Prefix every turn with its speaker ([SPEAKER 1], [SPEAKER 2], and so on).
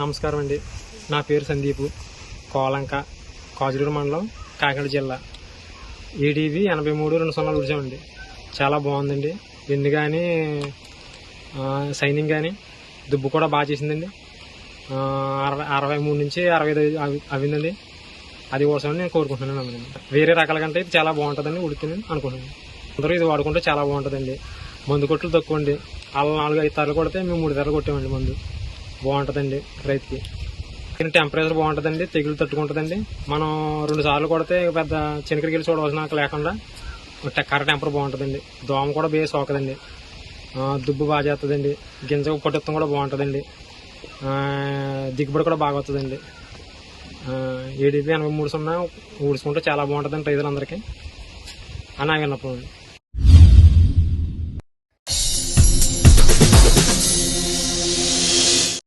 [SPEAKER 1] నమస్కారం అండి. నా పేరు సందీపు. కోలంక కాజులూరు మండలం కాకినాడ జిల్లా. ఏడీవి ఎనభై మూడు రెండు సున్నాలు ఉడిచామండి చాలా బాగుందండి. విందు కానీ సైనింగ్ కానీ దుబ్బు కూడా బాగా చేసిందండి. అరవై అరవై మూడు నుంచి అరవై ఐదు అవిందండి అది కోసమని నేను కోరుకుంటున్నాను వేరే రకాల కంటే ఇది చాలా బాగుంటుందని ఉడుతుంది అనుకుంటున్నాను. అందరూ ఇది వాడుకుంటే చాలా బాగుంటుందండి. మందు కొట్లు తక్కువ అండి అలా నాలుగు ఐదు తరలు కొడితే మేము మూడు తరలు కొట్టామండి మందు. బాగుంటుందండి రైతుకి. దీని టెంపరేచర్ బాగుంటుందండి తెగులు తట్టుకుంటుందండి. మనం రెండు సార్లు కొడితే పెద్ద చెనకరికెళ్ళి చూడవలసిన లేకుండా కర్ర టెంపర్ బాగుంటుందండి. దోమ కూడా బే సోకదండి దుబ్బు బాగా చేస్తుందండి గింజ పొట్టెత్తం కూడా బాగుంటుందండి. దిగుబడి కూడా బాగా వస్తుందండి ఏడీపీ ఎనభై మూడు సున్నా ఊడ్చుకుంటే చాలా బాగుంటుందండి రైతులందరికీ. అని నా విన్నపం